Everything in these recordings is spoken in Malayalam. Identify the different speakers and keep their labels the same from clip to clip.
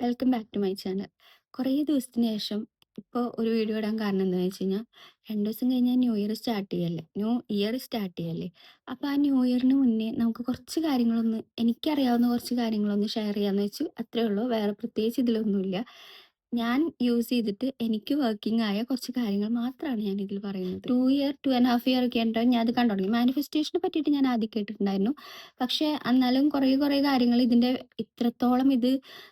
Speaker 1: Welcome back to my channel. കുറേ ദിവസത്തിന് ശേഷം ഇപ്പോൾ ഒരു വീഡിയോ ഇടാൻ കാരണം എന്താണെന്ന് വെച്ച് കഴിഞ്ഞാൽ, രണ്ട് ദിവസം കഴിഞ്ഞാൽ ന്യൂ ഇയർ സ്റ്റാർട്ട് ചെയ്യല്ലേ. ന്യൂ ഇയർ സ്റ്റാർട്ട് ചെയ്യല്ലേ. അപ്പോൾ ആ ന്യൂ ഇയറിന് മുന്നേ നമുക്ക് കുറച്ച് കാര്യങ്ങളൊന്ന് എനിക്കറിയാവുന്ന കുറച്ച് കാര്യങ്ങളൊന്ന് ഷെയർ ചെയ്യാമെന്ന് വെച്ചു. അത്രേ ഉള്ളൂ. വേറെ പ്രത്യേകിച്ച് ഇതിലൊന്നുമില്ല. ഞാൻ യൂസ് ചെയ്തിട്ട് എനിക്ക് വർക്കിംഗ് ആയ കുറച്ച് കാര്യങ്ങൾ മാത്രമാണ് ഞാൻ ഇതിൽ പറയുന്നത്. ടു ഇയർ, 2 1/2 ഇയർ ഒക്കെ ആയിട്ട് ഞാൻ അത് കണ്ടു തുടങ്ങി. മാനിഫെസ്റ്റേഷനെ പറ്റിയിട്ട് ഞാൻ ആദ്യം കേട്ടിട്ടുണ്ടായിരുന്നു. പക്ഷേ എന്നാലും കുറേ കുറേ കാര്യങ്ങൾ ഇതിന്റെ ഇത്രത്തോളം ഇത്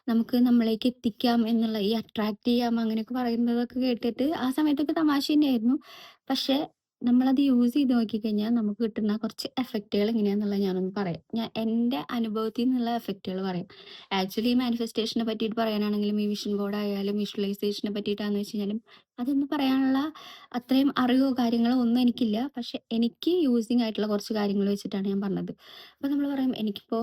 Speaker 1: നമുക്ക് നമ്മളിലേക്ക് എത്തിക്കാം എന്നുള്ള ഈ അട്രാക്ട് ചെയ്യാം അങ്ങനെയൊക്കെ പറയുന്നതൊക്കെ കേട്ടിട്ട് ആ സമയത്തൊക്കെ തമാശ തന്നെയായിരുന്നു. പക്ഷേ നമ്മളത് യൂസ് ചെയ്ത് നോക്കിക്കഴിഞ്ഞാൽ നമുക്ക് കിട്ടുന്ന കുറച്ച് എഫക്റ്റുകൾ എങ്ങനെയാണെന്നുള്ളത് ഞാനൊന്ന് പറയാം. ഞാൻ എന്റെ അനുഭവത്തിൽ നിന്നുള്ള എഫക്റ്റുകൾ പറയാം. ആക്ച്വലി ഈ മാനിഫെസ്റ്റേഷനെ പറ്റിയിട്ട് പറയാനാണെങ്കിലും ഈ വിഷൻ ബോർഡ് ആയാലും വിഷ്വലൈസേഷനെ പറ്റിയിട്ടാണെന്ന് വെച്ച് കഴിഞ്ഞാലും അതൊന്നും പറയാനുള്ള അത്രയും അറിവോ കാര്യങ്ങളോ ഒന്നും എനിക്കില്ല. പക്ഷെ എനിക്ക് യൂസിങ് ആയിട്ടുള്ള കുറച്ച് കാര്യങ്ങൾ വെച്ചിട്ടാണ് ഞാൻ പറഞ്ഞത്. അപ്പോൾ നമ്മൾ പറയും എനിക്കിപ്പോൾ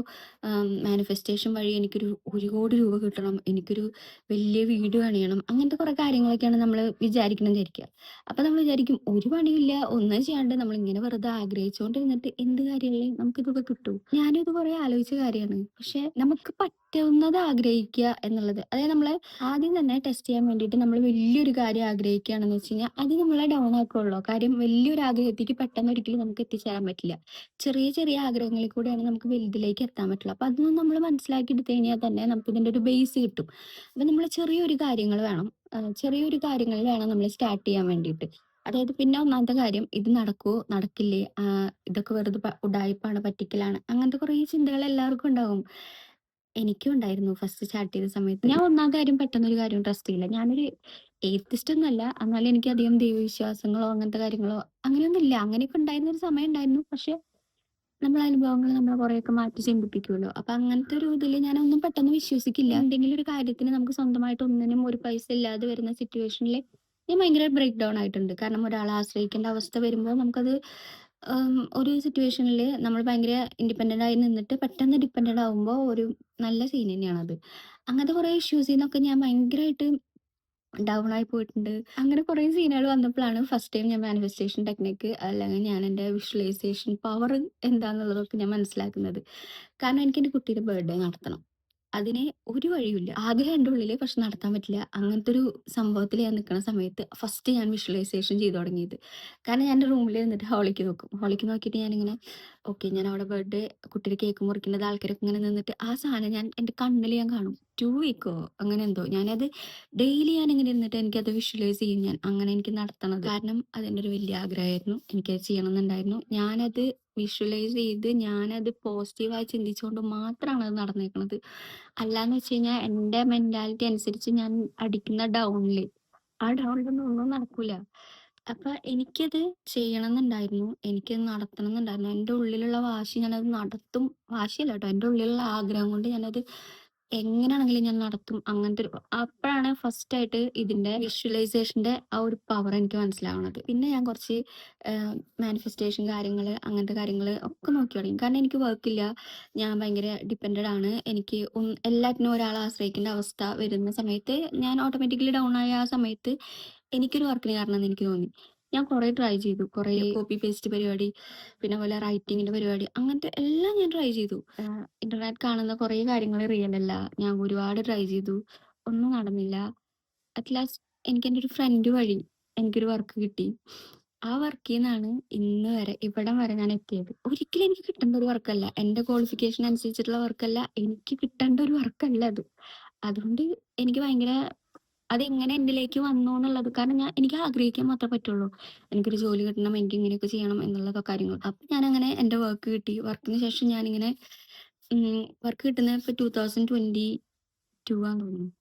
Speaker 1: മാനിഫെസ്റ്റേഷൻ വഴി എനിക്കൊരു ഒരു കോടി രൂപ കിട്ടണം, എനിക്കൊരു വലിയ വീട് പണിയണം, അങ്ങനത്തെ കുറേ കാര്യങ്ങളൊക്കെയാണ് നമ്മൾ വിചാരിക്കണം വിചാരിക്കുക. അപ്പോൾ നമ്മൾ വിചാരിക്കും ഒരു പണിയില്ല ഒന്നും ചെയ്യാണ്ട് നമ്മളിങ്ങനെ വെറുതെ ആഗ്രഹിച്ചുകൊണ്ടിരുന്നിട്ട് എന്ത് കാര്യമല്ലേ നമുക്കിതൊക്കെ കിട്ടും ഞാനും ഇത് കുറേ ആലോചിച്ച കാര്യമാണ്. പക്ഷെ നമുക്ക് പറ്റുന്നത് ആഗ്രഹിക്കുക എന്നുള്ളത് അതായത് നമ്മൾ ആദ്യം തന്നെ ടെസ്റ്റ് ചെയ്യാൻ വേണ്ടിയിട്ട് നമ്മൾ വലിയൊരു കാര്യം ആഗ്രഹിക്കുകയാണെന്ന് വെച്ച് കഴിഞ്ഞാൽ അത് നമ്മളെ ഡൗൺ ആക്കുള്ളൂ. കാര്യം വലിയൊരു ആഗ്രഹത്തേക്ക് പെട്ടെന്ന് ഒരിക്കലും നമുക്ക് എത്തിച്ചേരാൻ പറ്റില്ല. ചെറിയ ചെറിയ ആഗ്രഹങ്ങളിൽ കൂടെയാണ് നമുക്ക് വലുതിലേക്ക് എത്താൻ പറ്റുള്ളൂ. അപ്പൊ അതൊന്നും നമ്മൾ മനസ്സിലാക്കി എടുത്തു കഴിഞ്ഞാൽ തന്നെ നമുക്ക് ഇതിന്റെ ഒരു ബേസ് കിട്ടും. അപ്പൊ നമ്മൾ ചെറിയൊരു കാര്യങ്ങൾ വേണം. ചെറിയൊരു കാര്യങ്ങൾ വേണം നമ്മൾ സ്റ്റാർട്ട് ചെയ്യാൻ വേണ്ടിയിട്ട്. അതായത് പിന്നെ ഒന്നാമത്തെ കാര്യം ഇത് നടക്കുവോ നടക്കില്ലേ ആ ഇതൊക്കെ വെറുതെ ഉടായ്പാണ് പറ്റിക്കലാണ് അങ്ങനത്തെ കുറേ ചിന്തകൾ എല്ലാവർക്കും ഉണ്ടാകും എനിക്കും ഉണ്ടായിരുന്നു ഫസ്റ്റ് സ്റ്റാർട്ട് ചെയ്ത സമയത്ത്. ഞാൻ ഒന്നാം കാര്യം പെട്ടെന്നൊരു കാര്യം ട്രസ്റ്റ് ചെയ്യില്ല. ഞാനൊരു എയ്ത്തിസ്റ്റ് ഒന്നുമല്ല. എന്നാലും എനിക്ക് അധികം ദൈവവിശ്വാസങ്ങളോ അങ്ങനത്തെ കാര്യങ്ങളോ അങ്ങനെയൊന്നും ഇല്ല. അങ്ങനെയൊക്കെ ഉണ്ടായിരുന്ന ഒരു സമയം ഉണ്ടായിരുന്നു. പക്ഷെ നമ്മളെ അനുഭവങ്ങൾ നമ്മളെ കുറേയൊക്കെ മാറ്റി ചിന്തിപ്പിക്കുമല്ലോ. അപ്പൊ അങ്ങനത്തെ ഒരു ഇതിൽ ഒന്നും പെട്ടെന്ന് വിശ്വസിക്കില്ല. എന്തെങ്കിലും ഒരു കാര്യത്തിന് നമുക്ക് സ്വന്തമായിട്ട് ഒന്നിനും ഒരു പൈസ ഇല്ലാതെ വരുന്ന സിറ്റുവേഷനിൽ ഞാൻ ഭയങ്കര ബ്രേക്ക് ഡൗൺ ആയിട്ടുണ്ട്. കാരണം ഒരാളെ ആശ്രയിക്കേണ്ട അവസ്ഥ വരുമ്പോൾ നമുക്കത് ഒരു സിറ്റുവേഷനിൽ നമ്മൾ ഭയങ്കര ഇൻഡിപെൻഡന്റ് ആയി നിന്നിട്ട് പെട്ടെന്ന് ഡിപ്പെൻഡന്റ് ആവുമ്പോൾ ഒരു നല്ല സീൻ തന്നെയാണത്. അങ്ങനത്തെ കുറേ ഇഷ്യൂസിൽ നിന്നൊക്കെ ഞാൻ ഭയങ്കരമായിട്ട് ഡൗൺ ആയി പോയിട്ടുണ്ട്. അങ്ങനെ കുറേ സീനുകൾ വന്നപ്പോഴാണ് ഫസ്റ്റ് ടൈം ഞാൻ മാനിഫെസ്റ്റേഷൻ ടെക്നിക്ക് അല്ലെങ്കിൽ ഞാൻ എന്റെ വിഷ്വലൈസേഷൻ പവർ എന്താണെന്നുള്ളതൊക്കെ ഞാൻ മനസ്സിലാക്കുന്നത്. കാരണം എനിക്ക് എന്റെ കുട്ടിയുടെ ബർത്ത്ഡേ നടത്തണം. അതിന് ഒരു വഴിയില്ല ആഗ്രഹം എന്റെ ഉള്ളിൽ പക്ഷെ നടത്താൻ പറ്റില്ല. അങ്ങനത്തെ ഒരു സംഭവത്തിൽ ഞാൻ നിൽക്കുന്ന സമയത്ത് ഫസ്റ്റ് ഞാൻ വിഷ്വലൈസേഷൻ ചെയ്തു തുടങ്ങിയത്. കാരണം ഞാൻ എന്റെ റൂമിൽ ഇരുന്നിട്ട് ഹോളിക്ക് നോക്കും. ഹോളിക്ക് നോക്കിയിട്ട് ഞാനിങ്ങനെ ഓക്കെ ഞാൻ അവിടെ ബർത്ത്ഡേ കുട്ടിയുടെ കേക്ക് മുറിക്കുന്നത് ആൾക്കാരൊക്കെ ഇങ്ങനെ നിന്നിട്ട് ആ സാധനം ഞാൻ എന്റെ കണ്ണിൽ ഞാൻ കാണും. ടു വീക്കോ അങ്ങനെ എന്തോ. ഞാനത് ഡെയിലി ഞാൻ ഇങ്ങനെ ഇരുന്നിട്ട് എനിക്കത് വിഷ്വലൈസ് ചെയ്യും ഞാൻ. അങ്ങനെ എനിക്ക് നടത്തണത്. കാരണം അതെന്റെ ഒരു വലിയ ആഗ്രഹമായിരുന്നു. എനിക്കത് ചെയ്യണമെന്നുണ്ടായിരുന്നു. ഞാനത് വിഷ്വലൈസ് ചെയ്ത് ഞാനത് പോസിറ്റീവായി ചിന്തിച്ചുകൊണ്ട് മാത്രമാണ് അത് നടന്നേക്കുന്നത് അല്ലാന്ന് വെച്ച് കഴിഞ്ഞാൽ എന്റെ മെന്റാലിറ്റി അനുസരിച്ച് ഞാൻ അടിക്കുന്ന ഡൗണിൽ ആ ഡൗണിലൊന്നും ഒന്നും നടക്കൂല. അപ്പൊ എനിക്കത് ചെയ്യണമെന്നുണ്ടായിരുന്നു. എനിക്കത് നടത്തണമെന്നുണ്ടായിരുന്നു. എന്റെ ഉള്ളിലുള്ള വാശി ഞാനത് നടത്തും. വാശിയല്ല കേട്ടോ. എന്റെ ഉള്ളിലുള്ള ആഗ്രഹം കൊണ്ട് ഞാനത് എങ്ങനെയാണെങ്കിലും ഞാൻ നടത്തും. അങ്ങനത്തെ ഒരു അപ്പോഴാണ് ഫസ്റ്റ് ആയിട്ട് ഇതിന്റെ വിഷ്വലൈസേഷന്റെ ആ ഒരു പവർ എനിക്ക് മനസ്സിലാവുന്നത് പിന്നെ ഞാൻ കുറച്ച് മാനിഫെസ്റ്റേഷൻ കാര്യങ്ങൾ അങ്ങനത്തെ കാര്യങ്ങൾ ഒക്കെ നോക്കി തുടങ്ങി. കാരണം എനിക്ക് വർക്കില്ല. ഞാൻ ഭയങ്കര ഡിപെൻഡഡ് ആണ്. എനിക്ക് എല്ലാത്തിനും ഒരാളെ ആശ്രയിക്കേണ്ട അവസ്ഥ വരുന്ന സമയത്ത് ഞാൻ ഓട്ടോമാറ്റിക്കലി ഡൗൺ ആയ ആ സമയത്ത് എനിക്കൊരു വർക്കിന് കാരണം എന്ന് എനിക്ക് തോന്നി. ഞാൻ കുറേ ട്രൈ ചെയ്തു. കുറേ കോപ്പി പേസ്റ്റ് പരിപാടി, പിന്നെ പോലെ റൈറ്റിങ്ങിന്റെ പരിപാടി അങ്ങനത്തെ എല്ലാം ഞാൻ ട്രൈ ചെയ്തു. ഇന്റർനെറ്റ് കാണുന്ന കുറേ കാര്യങ്ങൾ റിയൽ അല്ല. ഞാൻ ഒരുപാട് ട്രൈ ചെയ്തു. ഒന്നും നടന്നില്ല. അറ്റ് ലാസ്റ്റ് എനിക്ക് എന്റെ ഒരു ഫ്രണ്ട് വഴി എനിക്കൊരു വർക്ക് കിട്ടി. ആ വർക്കിൽ നിന്നാണ് ഇന്ന് വരെ ഇവിടം വരെ ഞാൻ എത്തിയത്. ഒരിക്കലും എനിക്ക് കിട്ടേണ്ട ഒരു വർക്കല്ല. എന്റെ ക്വാളിഫിക്കേഷൻ അനുസരിച്ചിട്ടുള്ള വർക്കല്ല. എനിക്ക് കിട്ടേണ്ട ഒരു വർക്കല്ല അത്. അതുകൊണ്ട് എനിക്ക് ഭയങ്കര അതെങ്ങനെ എന്നിലേക്ക് വന്നു എന്നുള്ളത് കാരണം ഞാൻ എനിക്ക് ആഗ്രഹിക്കാൻ മാത്രമേ പറ്റുള്ളൂ. എനിക്കൊരു ജോലി കിട്ടണം, എനിക്ക് ഇങ്ങനെയൊക്കെ ചെയ്യണം എന്നുള്ള കാര്യങ്ങൾ. അപ്പം ഞാൻ അങ്ങനെ എന്റെ വർക്ക് കിട്ടി. വർക്കിന് ശേഷം ഞാൻ ഇങ്ങനെ വർക്ക് കിട്ടുന്നത് ഇപ്പോൾ 2022 ആന്ന് തോന്നുന്നു.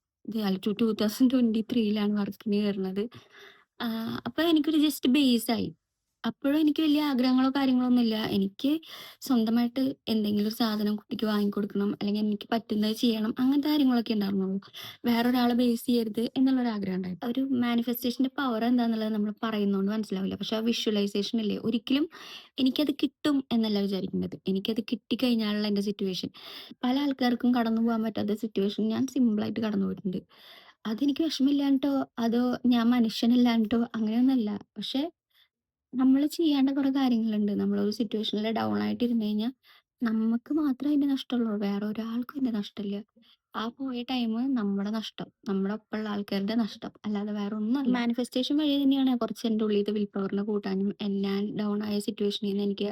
Speaker 1: ടൂ തൗസൻഡ് ട്വന്റി ത്രീയിലാണ് വർക്കിന് കയറുന്നത്. അപ്പൊ എനിക്കൊരു ജസ്റ്റ് ബേസായി. അപ്പോഴും എനിക്ക് വലിയ ആഗ്രഹങ്ങളോ കാര്യങ്ങളോ ഒന്നുമില്ല. എനിക്ക് സ്വന്തമായിട്ട് എന്തെങ്കിലും ഒരു സാധനം കുട്ടിക്ക് വാങ്ങിക്കൊടുക്കണം, അല്ലെങ്കിൽ എനിക്ക് പറ്റുന്നത് ചെയ്യണം അങ്ങനത്തെ കാര്യങ്ങളൊക്കെ ഉണ്ടായിരുന്നുള്ളൂ. വേറൊരാളെ ബേസ് ചെയ്യരുത് എന്നുള്ള ഒരു ആഗ്രഹം ഉണ്ടായിരുന്നു. ഒരു മാനിഫെസ്റ്റേഷന്റെ പവർ എന്താന്നുള്ളത് നമ്മൾ പറയുന്നതുകൊണ്ട് മനസ്സിലാവില്ല. പക്ഷെ ആ വിഷ്വലൈസേഷൻ അല്ലേ ഒരിക്കലും എനിക്കത് കിട്ടും എന്നല്ല വിചാരിക്കേണ്ടത്. എനിക്കത് കിട്ടിക്കഴിഞ്ഞാലുള്ള എന്റെ സിറ്റുവേഷൻ. പല ആൾക്കാർക്കും കടന്നു പോകാൻ പറ്റാത്ത സിറ്റുവേഷൻ ഞാൻ സിമ്പിളായിട്ട് കടന്നു പോയിട്ടുണ്ട്. അതെനിക്ക് വിഷമമില്ലാഞ്ഞിട്ടോ അതോ ഞാൻ മനുഷ്യനല്ലാഞ്ഞിട്ടോ അങ്ങനെയൊന്നുമല്ല. പക്ഷേ നമ്മൾ ചെയ്യേണ്ട കുറെ കാര്യങ്ങളുണ്ട്. നമ്മൾ ഒരു സിറ്റുവേഷനിൽ ഡൗൺ ആയിട്ട് ഇരുന്ന് കഴിഞ്ഞാൽ നമുക്ക് മാത്രമേ അതിന്റെ നഷ്ടമുള്ളൂ. വേറെ ഒരാൾക്കും അതിന്റെ നഷ്ടമില്ല. ആ പോയ ടൈം നമ്മുടെ നഷ്ടം. നമ്മുടെ ഒപ്പമുള്ള ആൾക്കാരുടെ നഷ്ടം. അല്ലാതെ വേറെ ഒന്നുമല്ല. മാനിഫെസ്റ്റേഷൻ വഴി തന്നെയാണ് കുറച്ച് എന്റെ ഉള്ളിലത്തെ വിൽ പവറിനെ കൂട്ടാനും, എന്നാൻ ഡൗൺ ആയ സിറ്റുവേഷനിൽ നിന്ന് എനിക്ക്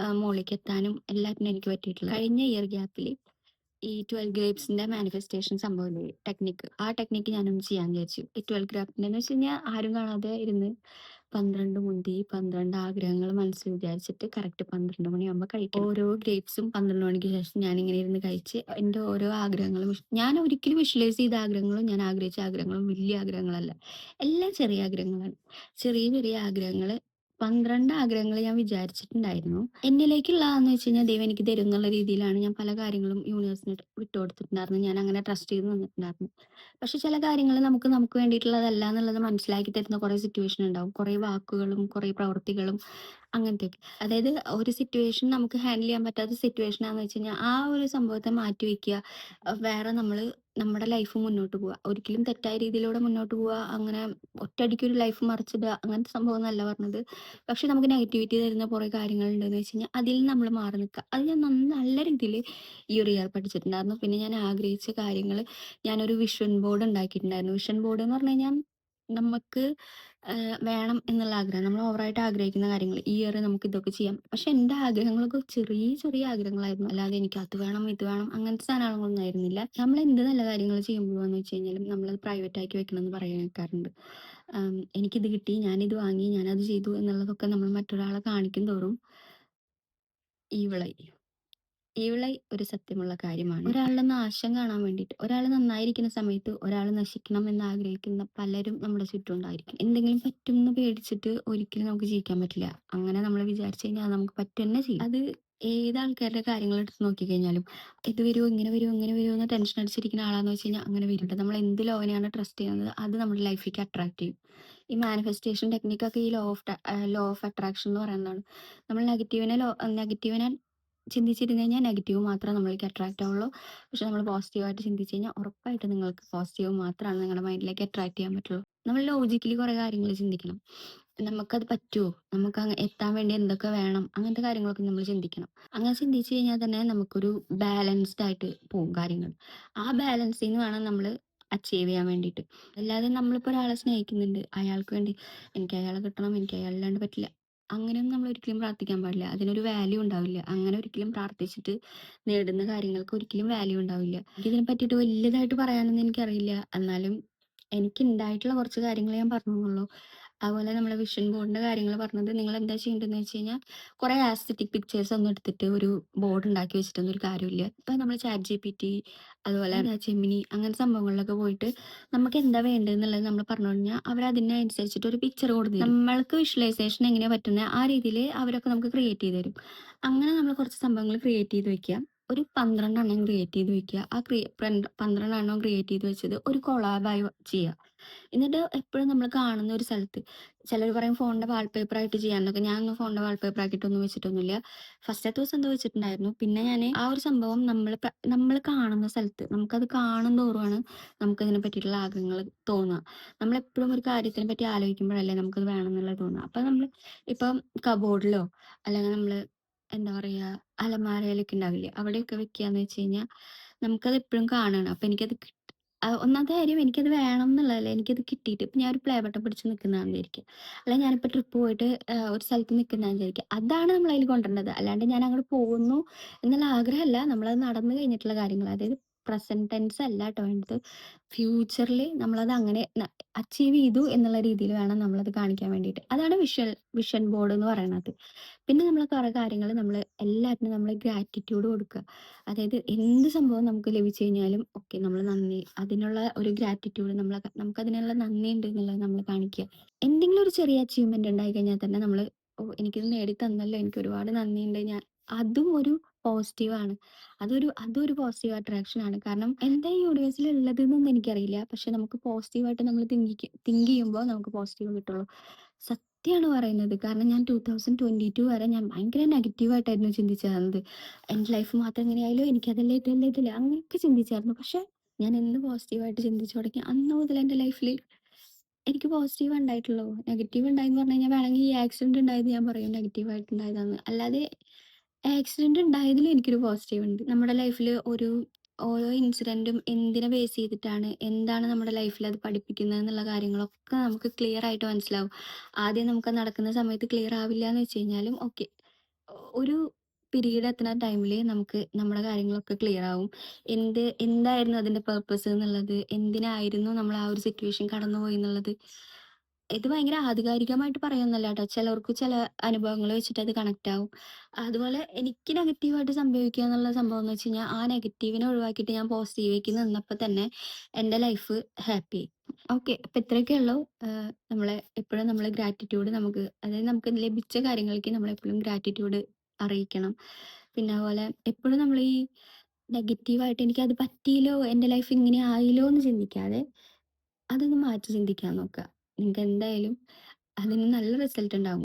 Speaker 1: ആഹ് മോളിലേക്ക് എത്താനും എല്ലാത്തിനും എനിക്ക് പറ്റിയിട്ടുള്ളത്. കഴിഞ്ഞ ഇയർ ഗ്യാപ്പിൽ ഈ 12 ഗ്രേപ്സിന്റെ മാനിഫെസ്റ്റേഷൻ സംഭവമില്ലേ ടെക്നിക്ക്. ആ ടെക്നിക്ക് ഞാനൊന്ന് ചെയ്യാൻ വിചാരിച്ചു. ഈ 12 ഗ്രാപ്പിന്റെ വെച്ച് കഴിഞ്ഞാൽ ആരും കാണാതെ ഇരുന്ന് 12 മുന്തി 12 ആഗ്രഹങ്ങൾ മനസ്സിൽ വിചാരിച്ചിട്ട് കറക്റ്റ് 12 മണിയാകുമ്പോൾ കഴിക്കും ഓരോ ഗ്രേപ്സും 12 മണിക്ക് ശേഷം ഞാൻ ഇങ്ങനെ ഇരുന്ന് കഴിച്ച് എന്റെ ഓരോ ആഗ്രഹങ്ങളും ഞാൻ ഒരിക്കലും വിഷ്വലൈസ് ചെയ്ത ആഗ്രഹങ്ങളും ഞാൻ ആഗ്രഹിച്ച ആഗ്രഹങ്ങളും വലിയ ആഗ്രഹങ്ങളല്ല. എല്ലാം ചെറിയ ആഗ്രഹങ്ങളാണ്. ചെറിയ ചെറിയ ആഗ്രഹങ്ങൾ 12 ആഗ്രഹങ്ങൾ ഞാൻ വിചാരിച്ചിട്ടുണ്ടായിരുന്നു. എന്നിലേക്കുള്ളതാന്ന് വെച്ച് കഴിഞ്ഞാൽ ദൈവം എനിക്ക് തരും എന്നുള്ള രീതിയിലാണ് ഞാൻ പല കാര്യങ്ങളും യൂണിവേഴ്സിന് വിട്ടുകൊടുത്തിട്ടുണ്ടായിരുന്നു ഞാൻ അങ്ങനെ ട്രസ്റ്റ് ചെയ്ത് നിന്നിട്ടുണ്ടായിരുന്നു. പക്ഷെ ചില കാര്യങ്ങൾ നമുക്ക് നമുക്ക് വേണ്ടിയിട്ടുള്ളതല്ല എന്നുള്ളത് മനസ്സിലാക്കി തരുന്ന കുറേ സിറ്റുവേഷൻ ഉണ്ടാവും. കുറേ വാക്കുകളും കുറേ പ്രവൃത്തികളും അങ്ങനത്തെ അതായത് ഒരു സിറ്റുവേഷൻ നമുക്ക് ഹാൻഡിൽ ചെയ്യാൻ പറ്റാത്ത സിറ്റുവേഷൻ ആണെന്ന് വെച്ച് കഴിഞ്ഞാൽ ആ ഒരു സംഭവത്തെ മാറ്റി വെക്കുക. വേറെ നമ്മൾ നമ്മുടെ ലൈഫ് മുന്നോട്ട് പോവുക. ഒരിക്കലും തെറ്റായ രീതിയിലൂടെ മുന്നോട്ട് പോവുക. അങ്ങനെ ഒറ്റയടിക്ക് ഒരു ലൈഫ് മറിച്ചിടുക അങ്ങനത്തെ സംഭവം എന്നല്ല പറഞ്ഞത്. പക്ഷെ നമുക്ക് നെഗറ്റിവിറ്റി തരുന്ന കുറേ കാര്യങ്ങളുണ്ടെന്ന് വെച്ച് കഴിഞ്ഞാൽ അതിൽ നമ്മൾ മാറി നിൽക്കുക. അത് ഞാൻ നല്ല രീതിയിൽ ഈ ഒരു ഇയർ പഠിച്ചിട്ടുണ്ടായിരുന്നു. പിന്നെ ഞാൻ ആഗ്രഹിച്ച കാര്യങ്ങൾ ഞാനൊരു വിഷൻ ബോർഡ് ഉണ്ടാക്കിയിട്ടുണ്ടായിരുന്നു. വിഷൻ ബോർഡ് എന്ന് പറഞ്ഞു കഴിഞ്ഞാൽ നമുക്ക് വേണം എന്നുള്ള ആഗ്രഹം. നമ്മൾ ഓവറായിട്ട് ആഗ്രഹിക്കുന്ന കാര്യങ്ങൾ. ഈ ഇയർ നമുക്ക് ഇതൊക്കെ ചെയ്യാം. പക്ഷെ എന്റെ ആഗ്രഹങ്ങളൊക്കെ ചെറിയ ചെറിയ ആഗ്രഹങ്ങളായിരുന്നു. അല്ലാതെ എനിക്ക് അത് വേണം ഇത് വേണം അങ്ങനത്തെ സാധനങ്ങളൊന്നും ആയിരുന്നില്ല. നമ്മൾ എന്ത് നല്ല കാര്യങ്ങൾ ചെയ്യുമ്പോഴെന്ന് വെച്ച് കഴിഞ്ഞാലും നമ്മളത് പ്രൈവറ്റ് ആക്കി വെക്കണം എന്ന്. ആം, എനിക്കിത് കിട്ടി, ഞാനിത് വാങ്ങി, ഞാനത് ചെയ്തു എന്നുള്ളതൊക്കെ നമ്മൾ മറ്റൊരാളെ കാണിക്കും തോറും ഈവിളായി. ഈവിളായി ഒരു സത്യമുള്ള കാര്യമാണ്. ഒരാളുടെ നാശം കാണാൻ വേണ്ടിയിട്ട് ഒരാൾ നന്നായിരിക്കുന്ന സമയത്ത് ഒരാൾ നശിക്കണം എന്ന് ആഗ്രഹിക്കുന്ന പലരും നമ്മുടെ ചുറ്റും ഉണ്ടായിരിക്കും. എന്തെങ്കിലും പറ്റും എന്ന് പേടിച്ചിട്ട് ഒരിക്കലും നമുക്ക് ജീവിക്കാൻ പറ്റില്ല. അങ്ങനെ നമ്മൾ വിചാരിച്ചു കഴിഞ്ഞാൽ നമുക്ക് പറ്റുതന്നെ ചെയ്യും. അത് ഏത് ആൾക്കാരുടെ കാര്യങ്ങൾ എടുത്ത് നോക്കിക്കഴിഞ്ഞാലും ഇത് വരുമോ ഇങ്ങനെ വരുമോ ഇങ്ങനെ വരുമോ എന്ന് ടെൻഷൻ അടിച്ചിരിക്കുന്ന ആളാന്ന് വെച്ച് കഴിഞ്ഞാൽ അങ്ങനെ വരും. നമ്മൾ എന്ത് ലോവിനെയാണ് ട്രസ്റ്റ് ചെയ്യുന്നത് അത് നമ്മുടെ ലൈഫിലേക്ക് അട്രാക്ട് ചെയ്യും. ഈ മാനിഫെസ്റ്റേഷൻ ടെക്നിക്കൊക്കെ ഈ law of law of attraction എന്ന് പറയുന്നതാണ്. നമ്മൾ നെഗറ്റീവിനെ ലോ നെഗറ്റീവിനെ ചിന്തിച്ചിരുന്നു കഴിഞ്ഞാൽ നെഗറ്റീവ് മാത്രമേ നമ്മളിലേക്ക് അട്രാക്റ്റ് ആവുള്ളൂ. പക്ഷെ നമ്മൾ പോസിറ്റീവായിട്ട് ചിന്തിച്ച് കഴിഞ്ഞാൽ ഉറപ്പായിട്ട് നിങ്ങൾക്ക് പോസിറ്റീവ് മാത്രമാണ് നിങ്ങളുടെ മൈൻഡിലേക്ക് അട്രാക്ട് ചെയ്യാൻ പറ്റുള്ളൂ. നമ്മൾ ലോജിക്കലി കുറേ കാര്യങ്ങൾ ചിന്തിക്കണം. നമുക്കത് പറ്റുമോ? നമുക്ക് എത്താൻ വേണ്ടി എന്തൊക്കെ വേണം? അങ്ങനത്തെ കാര്യങ്ങളൊക്കെ നമ്മൾ ചിന്തിക്കണം. അങ്ങനെ ചിന്തിച്ച് കഴിഞ്ഞാൽ തന്നെ നമുക്കൊരു ബാലൻസ്ഡ് ആയിട്ട് പോകും കാര്യങ്ങൾ. ആ ബാലൻസിൽ നിന്ന് വേണം നമ്മൾ അച്ചീവ് ചെയ്യാൻ വേണ്ടിയിട്ട്. അല്ലാതെ നമ്മളിപ്പോൾ ഒരാളെ സ്നേഹിക്കുന്നുണ്ട്. അയാൾക്ക് വേണ്ടി എനിക്ക് അയാളെ കിട്ടണം, എനിക്ക് അയാളില്ലാണ്ട് പറ്റില്ല. അങ്ങനെയൊന്നും നമ്മൾ ഒരിക്കലും പ്രാർത്ഥിക്കാൻ പാടില്ല. അതിനൊരു വാല്യൂ ഉണ്ടാവില്ല. അങ്ങനെ ഒരിക്കലും പ്രാർത്ഥിച്ചിട്ട് നേടുന്ന കാര്യങ്ങൾക്ക് ഒരിക്കലും വാല്യൂ ഉണ്ടാവില്ല. എനിക്കിതിനെ പറ്റിയിട്ട് വലുതായിട്ട് പറയാനൊന്നും എനിക്കറിയില്ല. എന്നാലും എനിക്ക് ഉണ്ടായിട്ടുള്ള കുറച്ച് കാര്യങ്ങൾ ഞാൻ പറഞ്ഞെന്നുള്ളൂ. അതുപോലെ നമ്മളെ വിഷൻ ബോർഡിന്റെ കാര്യങ്ങൾ പറഞ്ഞത് നിങ്ങൾ എന്താ ചെയ്യേണ്ടതെന്ന് വെച്ച് കഴിഞ്ഞാൽ കുറെ ആസ്തറ്റിക് പിക്ചേഴ്സ് ഒന്നും എടുത്തിട്ട് ഒരു ബോർഡ് ഉണ്ടാക്കി വെച്ചിട്ടൊന്നും ഒരു കാര്യമില്ല. ഇപ്പൊ നമ്മൾ ചാറ്റ് ജി പി ടി അതുപോലെ ചെമ്മിനി അങ്ങനെ സംഭവങ്ങളിലൊക്കെ പോയിട്ട് നമുക്ക് എന്താ വേണ്ടതെന്നുള്ളത് നമ്മൾ പറഞ്ഞു കഴിഞ്ഞാൽ അവർ അതിനനുസരിച്ചിട്ട് ഒരു പിക്ചർ കൊടുത്തു നമ്മൾക്ക് വിഷ്വലൈസേഷൻ എങ്ങനെയാ പറ്റുന്നത് ആ രീതിയിൽ അവരൊക്കെ നമുക്ക് ക്രിയേറ്റ് ചെയ്ത് തരും. അങ്ങനെ നമ്മൾ കുറച്ച് സംഭവങ്ങൾ ക്രിയേറ്റ് ചെയ്ത് വെക്കാം ഒരു 12 എണ്ണം ക്രിയേറ്റ് ചെയ്ത് വെക്കുക. ആ ക്രിയേ പന്ത്രണ്ടെണ്ണം 12 എണ്ണം ക്രിയേറ്റ് ചെയ്ത് വെച്ചത് ഒരു കൊളാബായി ചെയ്യുക. എന്നിട്ട് എപ്പോഴും നമ്മൾ കാണുന്ന ഒരു സ്ഥലത്ത് ചിലർ പറയും ഫോണിന്റെ വാൾപേപ്പർ ആയിട്ട് ചെയ്യാന്നൊക്കെ. ഞാനൊന്നും ഫോണിന്റെ വാൾപേപ്പർ ആക്കിയിട്ടൊന്നും വെച്ചിട്ടൊന്നുമില്ല. ഫസ്റ്റത്തെ ദിവസം എന്തോ വെച്ചിട്ടുണ്ടായിരുന്നു. പിന്നെ ഞാൻ ആ ഒരു സംഭവം നമ്മൾ നമ്മൾ കാണുന്ന സ്ഥലത്ത് നമുക്കത് തോറുമാണ് നമുക്കതിനെ പറ്റിയിട്ടുള്ള ആഗ്രഹങ്ങൾ തോന്നുക. നമ്മൾ എപ്പോഴും ഒരു കാര്യത്തിനെ പറ്റി ആലോചിക്കുമ്പോഴല്ലേ നമുക്കത് വേണമെന്നുള്ളത് തോന്നുക. അപ്പം നമ്മൾ ഇപ്പം കബോർഡിലോ അല്ലെങ്കിൽ നമ്മൾ എന്താ പറയുക അലമാരയിലൊക്കെ ഉണ്ടാവില്ലേ അവിടെയൊക്കെ വെക്കുകയെന്ന് വെച്ച് കഴിഞ്ഞാൽ നമുക്കത് എപ്പോഴും കാണണം അപ്പം എനിക്കത് ഒന്നാമത്തെ കാര്യം എനിക്കത് വേണം എന്നുള്ളതല്ല. എനിക്കത് കിട്ടിയിട്ട് ഇപ്പം ഞാനൊരു പ്ലേ ബട്ടൺ പിടിച്ച് നിൽക്കുന്നതാണെന്ന് വിചാരിക്കുക. അല്ലെങ്കിൽ ഞാനിപ്പോൾ ട്രിപ്പ് പോയിട്ട് ഒരു സ്ഥലത്ത് നിൽക്കുന്നതാണെന്ന് വിചാരിക്കുക. അതാണ് നമ്മൾ അതിൽ കൊണ്ടുവരേണ്ടത്. അല്ലാണ്ട് ഞാൻ അങ്ങോട്ട് പോകുന്നു എന്നുള്ള ആഗ്രഹമല്ല. നമ്മളത് നടന്നു കഴിഞ്ഞിട്ടുള്ള കാര്യങ്ങൾ. അതായത് പ്രസന്റ് ടെൻസ് അല്ല കേട്ടോ വേണ്ടത്. ഫ്യൂച്ചറിൽ നമ്മളത് അങ്ങനെ അച്ചീവ് ചെയ്തു എന്നുള്ള രീതിയിൽ വേണം നമ്മളത് കാണിക്കാൻ വേണ്ടിയിട്ട്. അതാണ് വിഷ്വൽ വിഷൻ ബോർഡ് എന്ന് പറയുന്നത് പിന്നെ നമ്മൾ കുറേ കാര്യങ്ങൾ നമ്മൾ എല്ലാത്തിനും നമ്മൾ ഗ്രാറ്റിറ്റ്യൂഡ് കൊടുക്കുക. അതായത് എന്ത് സംഭവം നമുക്ക് ലഭിച്ചു കഴിഞ്ഞാലും ഓക്കെ നമ്മൾ നന്ദി അതിനുള്ള ഒരു ഗ്രാറ്റിറ്റ്യൂഡ് നമ്മൾ നമുക്കതിനുള്ള നന്ദിയുണ്ട് എന്നുള്ളത് നമ്മൾ കാണിക്കുക. എന്തെങ്കിലും ഒരു ചെറിയ അച്ചീവ്മെന്റ് ഉണ്ടായി കഴിഞ്ഞാൽ തന്നെ നമ്മൾ എനിക്കിത് നേടി തന്നല്ലോ എനിക്ക് ഒരുപാട് നന്ദിയുണ്ട് ഞാൻ അതും ഒരു പോസിറ്റീവാണ്. അതൊരു അതൊരു പോസിറ്റീവ് അട്രാക്ഷൻ ആണ്. കാരണം എന്താ ഈ യൂണിവേഴ്സിൽ ഉള്ളതെന്നൊന്നും എനിക്കറിയില്ല. പക്ഷെ നമുക്ക് പോസിറ്റീവ് ആയിട്ട് നമ്മൾ തിങ്ക് തിങ്ക് ചെയ്യുമ്പോൾ നമുക്ക് പോസിറ്റീവ് കിട്ടുള്ളൂ. സത്യമാണ് പറയുന്നത്. കാരണം ഞാൻ 2022 വരെ ഞാൻ ഭയങ്കര നെഗറ്റീവ് ആയിട്ടായിരുന്നു ചിന്തിച്ചിരുന്നത്. എന്റെ ലൈഫ് മാത്രം ഇങ്ങനെയായാലും എനിക്കതല്ലേ ഇതല്ലേ ഇതല്ലേ അങ്ങനെയൊക്കെ ചിന്തിച്ചായിരുന്നു. പക്ഷെ ഞാൻ എന്ന് പോസിറ്റീവ് ആയിട്ട് ചിന്തിച്ചു തുടങ്ങി അന്ന് മുതൽ എന്റെ ലൈഫിൽ എനിക്ക് പോസിറ്റീവ് ഉണ്ടായിട്ടുള്ളൂ. നെഗറ്റീവ് ഉണ്ടായെന്ന് പറഞ്ഞു കഴിഞ്ഞാൽ വേണമെങ്കിൽ ഈ ആക്സിഡന്റ് ഉണ്ടായത് ഞാൻ പറയും നെഗറ്റീവ് ഉണ്ടായതാന്ന്. അല്ലാതെ ആക്സിഡന്റ് ഉണ്ടായതിൽ എനിക്കൊരു പോസിറ്റീവ് ഉണ്ട്. നമ്മുടെ ലൈഫിൽ ഒരു ഓരോ ഇൻസിഡന്റും എന്തിനെ ബേസ് ചെയ്തിട്ടാണ്, എന്താണ് നമ്മുടെ ലൈഫിൽ അത് പഠിപ്പിക്കുന്നത് എന്നുള്ള കാര്യങ്ങളൊക്കെ നമുക്ക് ക്ലിയർ ആയിട്ട് മനസ്സിലാവും. ആദ്യം നമുക്ക് നടക്കുന്ന സമയത്ത് ക്ലിയർ ആവില്ല എന്ന് വെച്ച് കഴിഞ്ഞാലും ഓക്കെ. ഒരു പിരീഡ് എത്തുന്ന ടൈമിൽ നമുക്ക് നമ്മുടെ കാര്യങ്ങളൊക്കെ ക്ലിയർ ആവും. എന്ത് എന്തായിരുന്നു അതിന്റെ പർപ്പസ് എന്നുള്ളത്, എന്തിനായിരുന്നു നമ്മൾ ആ ഒരു സിറ്റുവേഷൻ കടന്നുപോയി എന്നുള്ളത്. ഇത് ഭയങ്കര ആധികാരികമായിട്ട് പറയുന്നല്ല കേട്ടോ. ചിലർക്ക് ചില അനുഭവങ്ങൾ വെച്ചിട്ട് അത് കണക്റ്റ് ആവും. അതുപോലെ എനിക്ക് നെഗറ്റീവായിട്ട് സംഭവിക്കുക എന്നുള്ള സംഭവം എന്ന് വെച്ച് കഴിഞ്ഞാൽ, ആ നെഗറ്റീവിനെ ഒഴിവാക്കിയിട്ട് ഞാൻ പോസിറ്റീവിലേക്ക് നിന്നപ്പോൾ തന്നെ എന്റെ ലൈഫ് ഹാപ്പി ഓക്കെ. അപ്പം ഇത്രയൊക്കെ ഉള്ളൂ. നമ്മളെ എപ്പോഴും നമ്മൾ ഗ്രാറ്റിറ്റ്യൂഡ് നമുക്ക് അതായത് നമുക്ക് ലഭിച്ച കാര്യങ്ങൾക്ക് നമ്മളെപ്പോഴും ഗ്രാറ്റിറ്റ്യൂഡ് അറിയിക്കണം. പിന്നെ അതുപോലെ എപ്പോഴും നമ്മൾ ഈ നെഗറ്റീവായിട്ട് എനിക്കത് പറ്റിയില്ലോ, എന്റെ ലൈഫ് ഇങ്ങനെ ആയില്ലോ എന്ന് ചിന്തിക്കാതെ, അതൊന്ന് മാറ്റി ചിന്തിക്കാൻ നോക്കുക. നിങ്ങൾക്ക് എന്തായാലും അതിന് നല്ല റിസൾട്ട് ഉണ്ടാവും.